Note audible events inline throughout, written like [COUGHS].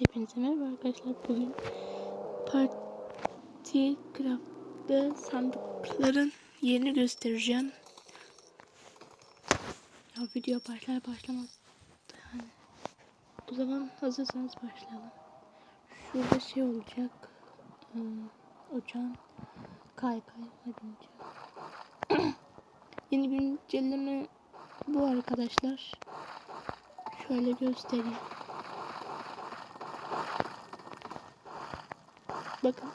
Hepinize merhaba arkadaşlar. Bugün Party Craft'ta sandıkların yerini göstereceğim. Ya video başlar başlamaz. Yani, o zaman hazırsanız başlayalım. Şurada şey olacak. Ee, uçağın kaykay. Hadi [CLEARS THROAT] uçağın. Yeni bir güncelleme bu arkadaşlar. Şöyle göstereyim. Bakın.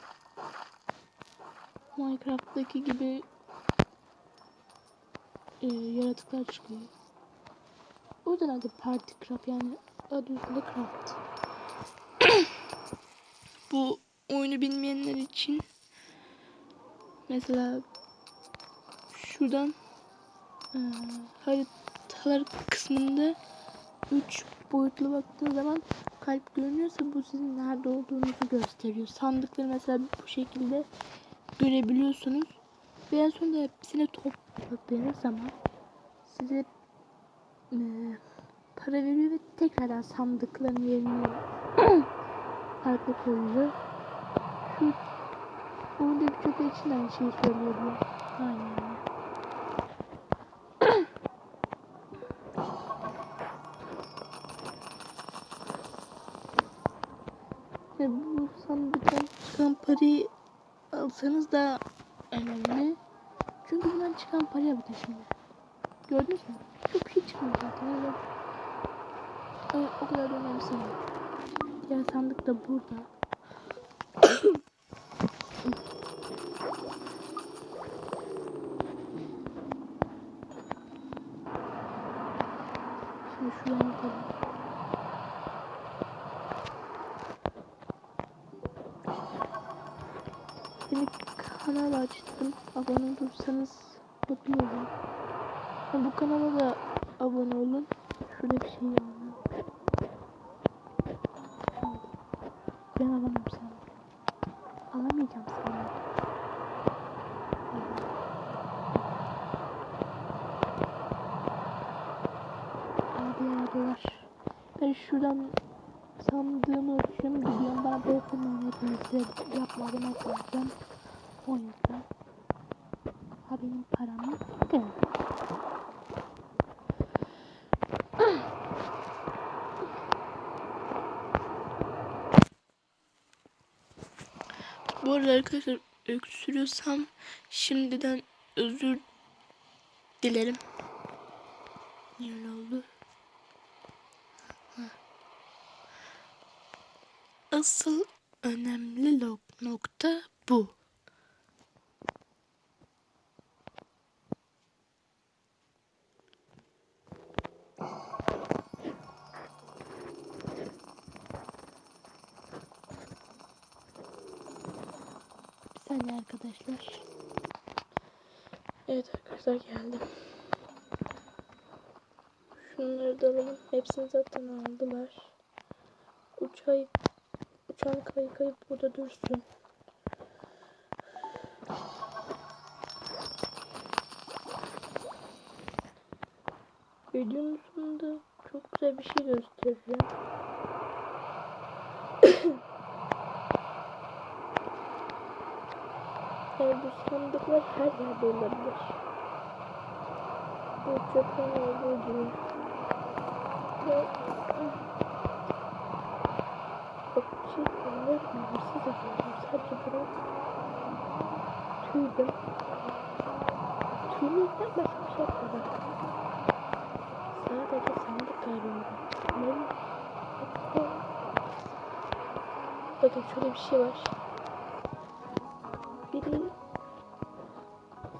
Minecraft'taki gibi e, yaratıklar çıkıyor. O yüzden adı Party Craft yani adı üstünde Craft. [COUGHS] Bu oyunu bilmeyenler için mesela şuradan e, haritalar kısmında 3 boyutlu baktığı zaman kalp görünüyorsa bu sizin nerede olduğunuzu gösteriyor. Sandıkları mesela bu şekilde görebiliyorsunuz. Ve en sonunda hepsini topladığınız zaman size e, para veriyor ve tekrardan sandıkların yerini farklı [CLEARS THROAT] koyuyor. Şu buradaki köpek için de aynı şeyi söylüyor. Aynen. Ve bu sandıktan çıkan parayı alsanız da önemli. Çünkü bundan çıkan paraya bakın şimdi. Gördünüz mü? Çok şey çıkmıyor zaten. Öyle, öyle, o kadar da önemsemiyor. Diğer sandık da burada. Şimdi şuraya bakalım. Yeni kanal açtım. Abone olursanız mutlu olurum. Bu kanala da abone olun. Şurada bir şey var. Ben alamam sana. Alamayacağım sana. Hadi arabalar. Ben şuradan sandığımı açıyorum. Gidiyorum bana bırakın hepinize yapmadım yapacağım. O yüzden. Ha benim paramı kır. Bu arada arkadaşlar öksürüyorsam şimdiden özür dilerim. Niye öyle oldu? Ha. Asıl önemli nokta bu. Saniye arkadaşlar. Evet arkadaşlar geldim. Şunları da alalım. Hepsini zaten aldılar. Uçay, uçan kaykay burada dursun. Videonun sonunda çok güzel bir şey göstereceğim. [COUGHS] Yani bu sandıklar her yerde olabilir. Bu çöpten olduğu gibi. Ve bak bir söyleyeyim. Hırsız yapıyorum. Sadece şey yapmadım. Sadece sandık arıyorum. Benim hatta Bakın şöyle bir şey var. Biri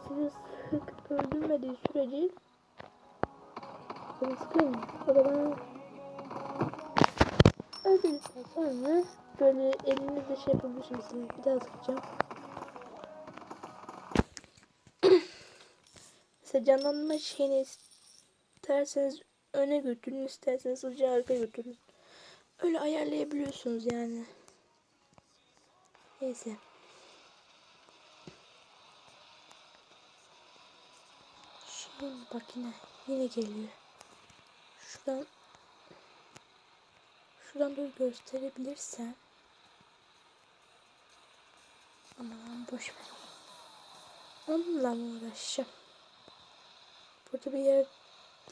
sizi sıkıp öldürmediği sürece beni sıkıyorum. O da bana sonra böyle elinizle şey yapabilirsiniz. Bir daha sıkacağım. [CLEARS THROAT] Mesela canlanma şeyini isterseniz öne götürün, isterseniz hızlıca arkaya götürün. Öyle ayarlayabiliyorsunuz yani. Neyse. Şimdi bak yine yine geliyor. Şuradan Şuradan böyle gösterebilirsen. Aman boş ver. Onunla mı uğraşacağım? Burada bir yerde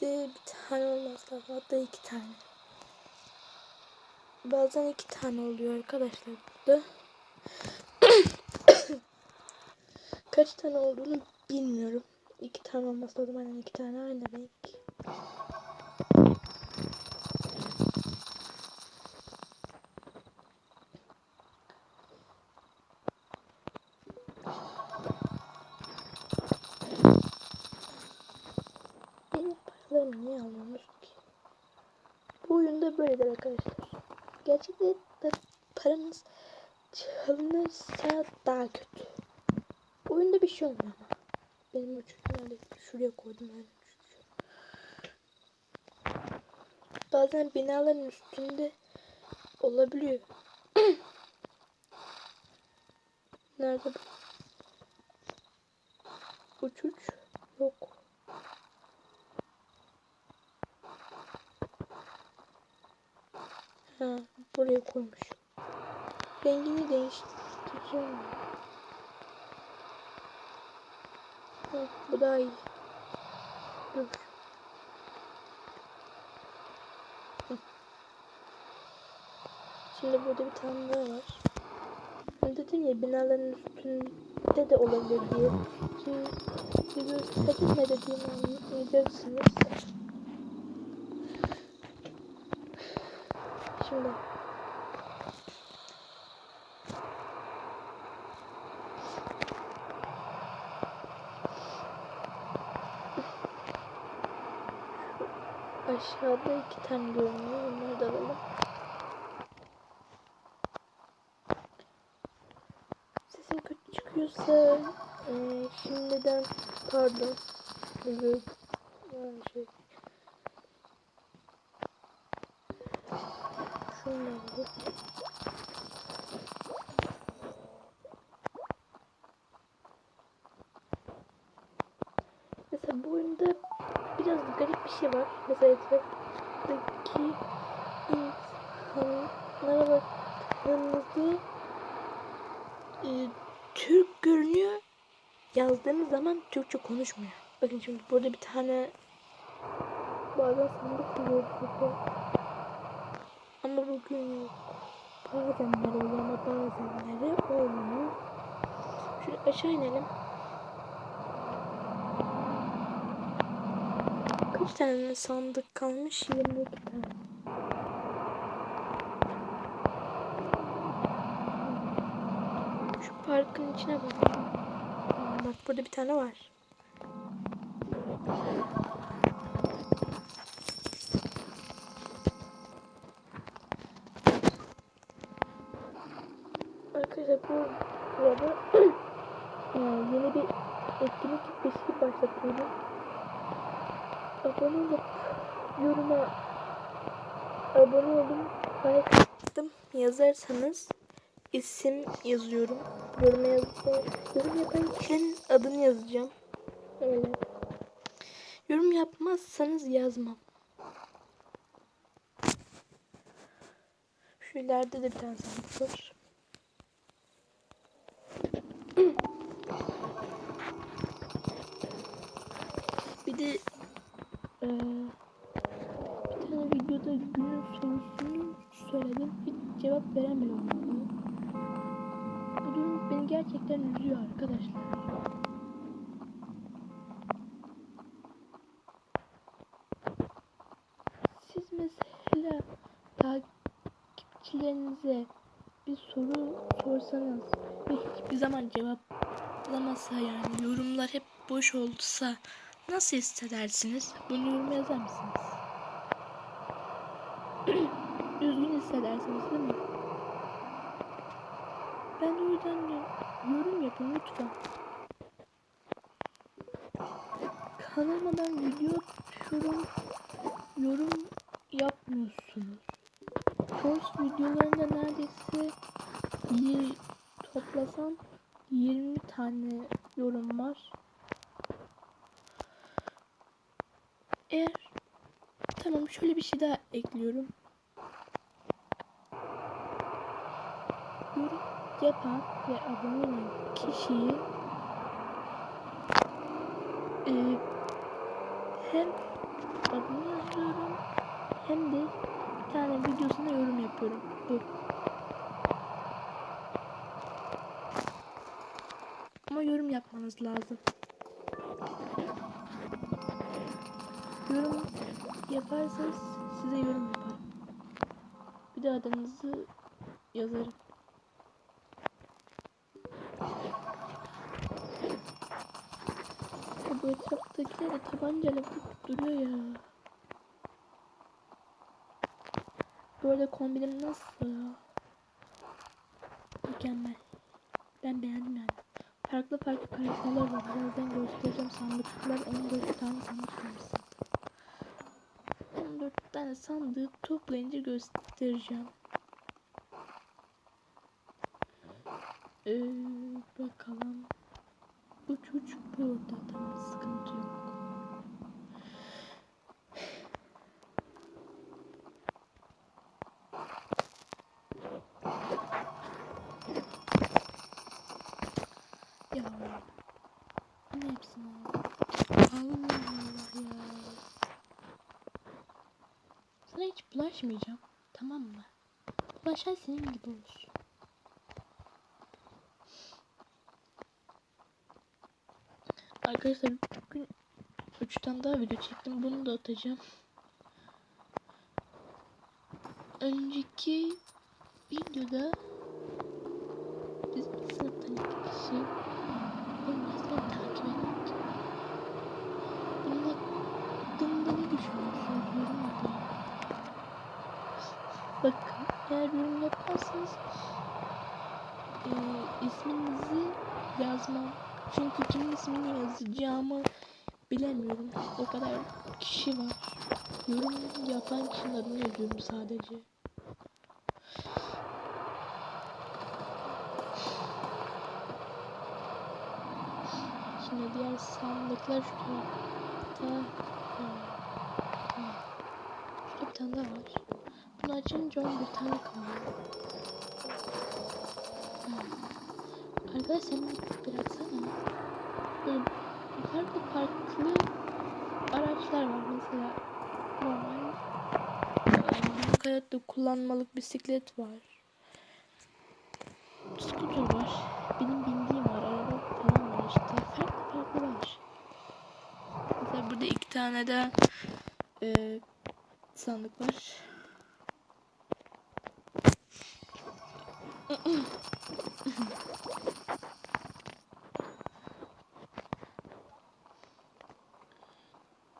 bir tane olmaz lazım. Hatta iki tane. Bazen iki tane oluyor arkadaşlar burada. [COUGHS] Kaç tane olduğunu bilmiyorum. İki tane olması lazım. Aynen iki tane aynı renk. Arkadaşlar. Gerçekten de paranız çalınırsa daha kötü. Oyunda bir şey olmuyor ama. Benim nerede? Şuraya koydum üçüncü. Bazen binaların üstünde olabiliyor. [CLEARS THROAT] Nerede bu? Uçuş yok. Ha, buraya koymuş. Rengini değiştireceğim. Ha, bu daha iyi. Dur. Şimdi burada bir tane daha var. Ben dedim ya binaların üstünde de olabilir diye. Şimdi göstereyim ne dediğimi anlayacaksınız. Şimdi aşağıda iki tane görünüyor. Onları da alalım. Sesim kötü çıkıyorsa e, şimdiden pardon. Özür yani şey. Şunları alalım. Mesela bu oyunda biraz garip bir şey var. Mesela etraftaki insanlara baktığınızda e, Türk görünüyor. Yazdığınız zaman Türkçe konuşmuyor. Bakın şimdi burada bir tane bazen sandık burada. Ama bugün. Bazenleri oluyor ama bazenleri olmuyor. Şöyle aşağı inelim. Kaç tane sandık kalmış? 22 tane. Şu parkın içine bak. Bak burada bir tane var. Arkadaşlar bu burada e, yeni bir etkinlik bir şey başlatıyorum abone olup yoruma abone olun like attım yazarsanız isim yazıyorum. Yoruma yazarsanız yorum yapan kişinin adını yazacağım. Öyle. Yorum yapmazsanız yazmam. Şu ileride de bir tane sandık var. Bir de ee, bir tane videoda günün sorusunu söyledim. Cevap olmadı. Bu durum beni gerçekten üzüyor arkadaşlar. Siz mesela takipçilerinize bir soru sorsanız ve hiçbir zaman cevaplamasa yani yorumlar hep boş olsa Nasıl hissedersiniz? Bunu yoruma yazar mısınız? [CLEARS THROAT] Üzgün hissedersiniz değil mi? Ben o yüzden de yorum yapın lütfen. Kanalıma video atıyorum. Yorum yapmıyorsunuz. Shorts videolarında neredeyse bir toplasam 20 tane yorum var. Eğer tamam şöyle bir şey daha ekliyorum. Yapan ve abone olan kişiyi e, hem adını yazıyorum hem de bir tane videosuna yorum yapıyorum. Bu. Ama yorum yapmanız lazım. Yorum yaparsanız size yorum yaparım. Bir de adınızı yazarım. Bu etraftakiler de tabancayla duruyor ya. Böyle kombinim nasıl ya? Mükemmel. Ben beğendim yani. Farklı farklı karakterler var. Birazdan göstereceğim sandıklar 14 tane sandık vermişsin. 14 tane sandığı toplayınca göstereceğim. Ee, bakalım. Bu çocuk burada tamam sıkıntı yok. Ya ne hepsini al. Allah Allah ya. Sana hiç bulaşmayacağım. Tamam mı? Bulaşan senin gibi olsun. Arkadaşlar bugün 3 tane daha video çektim. Bunu da atacağım. Önceki videoda biz bir sınıftan iki kişi resmen takip ettik. Bunun hakkında ne düşünüyorsunuz? Yorum yapın. Bakın eğer yorum yaparsanız e, isminizi yazmam. Çünkü kimin ismini yazacağımı bilemiyorum. O kadar kişi var. Yorum yapan kişinin adını yazıyorum sadece. Şimdi diğer sandıklar şu tarafta. Ha, ha. Şurada bir tane daha var. Bunu açınca 11 tane kalıyor. Ha. Arkadaş sen bir bıraksana. Böyle farklı farklı araçlar var. Mesela normal e, hayatta kullanmalık bisiklet var. Scooter var. Benim bindiğim var. Araba falan var işte. Farklı farklı var. Mesela burada iki tane de e, sandık var.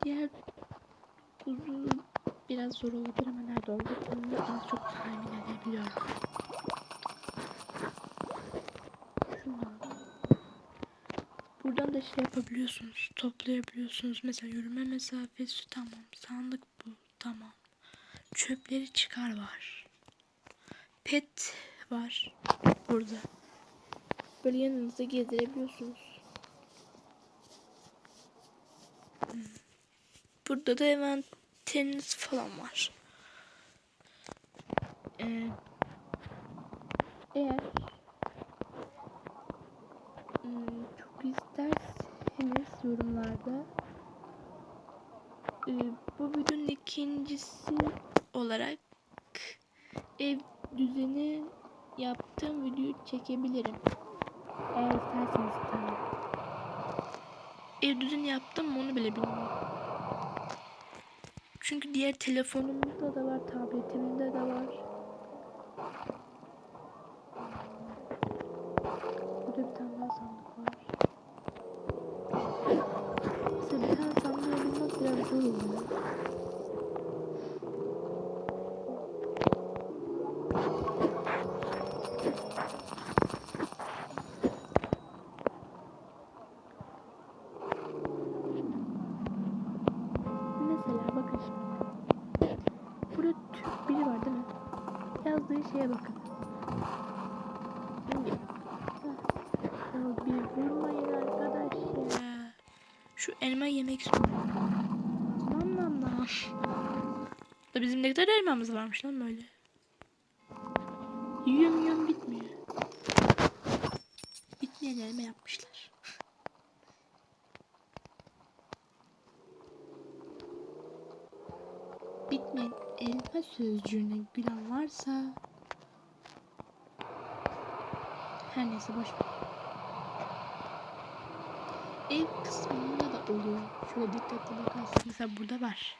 Diğer kuzu biraz zor olabilir ama nerede olduklarını az çok tahmin edebiliyorum. Şundan. Buradan da şey yapabiliyorsunuz, toplayabiliyorsunuz. Mesela yürüme mesafesi tamam, sandık bu tamam. Çöpleri çıkar var. Pet var burada. Böyle yanınızda gezdirebiliyorsunuz. Burada da eventiniz falan var. Ee, eğer hmm, çok isterseniz yorumlarda e, bu videonun ikincisi olarak ev düzeni yaptığım videoyu çekebilirim. Eğer isterseniz tabii. Ev düzeni yaptım mı onu bile bilmiyorum. Çünkü diğer telefonumda da var, tabletimde de var. Burada bir tane daha sandık var. Mesela bir tane sandığı bulmak biraz zor oluyor. Şu elma yemek istiyorum. Nam nam. Da bizim ne kadar elmamız varmış lan böyle. Yiyorum yiyorum bitmiyor. bitmeyen elma yapmışlar. bitmeyen elma sözcüğüne gülen varsa her neyse boş ver. Ev kısmında da oluyor. Şöyle dikkatli bakarsın. Mesela burada var.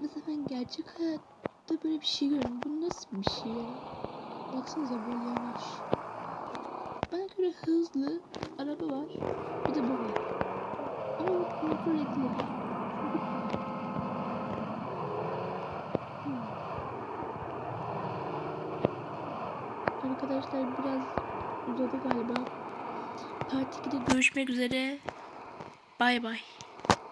Mesela ben gerçek hayatta böyle bir şey görüyorum. Bu nasıl bir şey ya? Baksanıza böyle yavaş. Bana göre hızlı araba var. Bir de bu var. Ama bu kontrol edilir. Hmm. Arkadaşlar biraz uzadı galiba. Part 2'de görüşmek üzere. Bay bay.